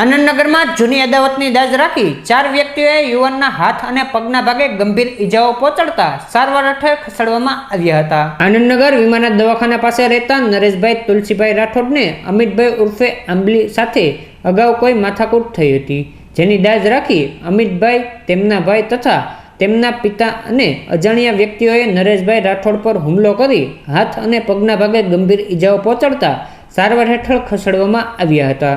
આનંદનગરમાં જૂની અદાવતની દાજ રાખી ચાર વ્યક્તિઓએ યુવાનના હાથ અને પગના ભાગે ગંભીર ઈજાઓ પહોંચાડતા સારવાર હેઠળ ખસેડવામાં આવ્યા હતા. આનંદનગર વિમાના દવાખાના પાસે રહેતા નરેશભાઈ તુલસીભાઈ રાઠોડને અમિતભાઈ ઉર્ફે આંબલી સાથે અગાઉ કોઈ માથાકૂટ થઈ હતી, જેની દાજ રાખી અમિતભાઈ, તેમના ભાઈ તથા તેમના પિતા અને અજાણ્યા વ્યક્તિઓએ નરેશભાઈ રાઠોડ પર હુમલો કરી હાથ અને પગના ભાગે ગંભીર ઈજાઓ પહોંચાડતા સારવાર હેઠળ ખસેડવામાં આવ્યા હતા.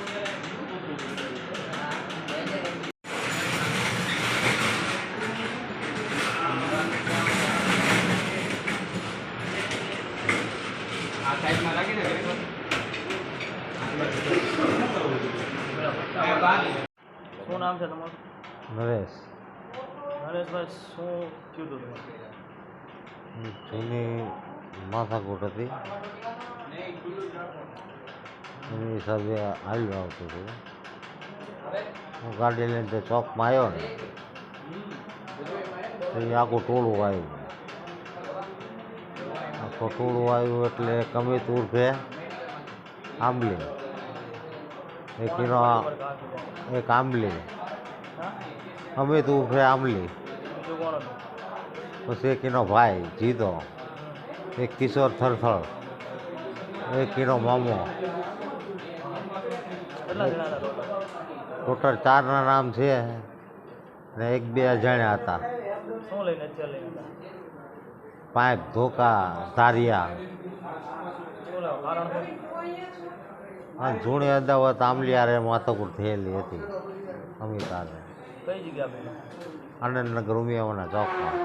શું નામ છે તમારું? નરેશ. નરેશભાઈ શું થયું હતું તમારે? જૂની માથાકૂટ હતી. એની હિસાબે હાલ્યો આવતો હતો. હું ગાડી લઈને તે ચોકમાં આવ્યો ને તો એ આખું ટોળું આવ્યું આખું આવ્યું એટલે કમિત ઉર્ફે આંબલી. એક કિલો એક આંબલી. અમિત ઉર્ફે આંબલી. પછી એક એનો ભાઈ જીતો એક કિશોર થરથળ. એક કિલો મામો. ટોટલ ચારના નામ છે ને એક બે અજાણ્યા હતા? પાઇપ ધોકા ધારિયા. જૂની અદાવત આમલિયારે માથાકૂટ થયેલી હતી. અમિતા કઈ જગ્યા આનંદનગર ઉમિયાવાના ચોકમાં.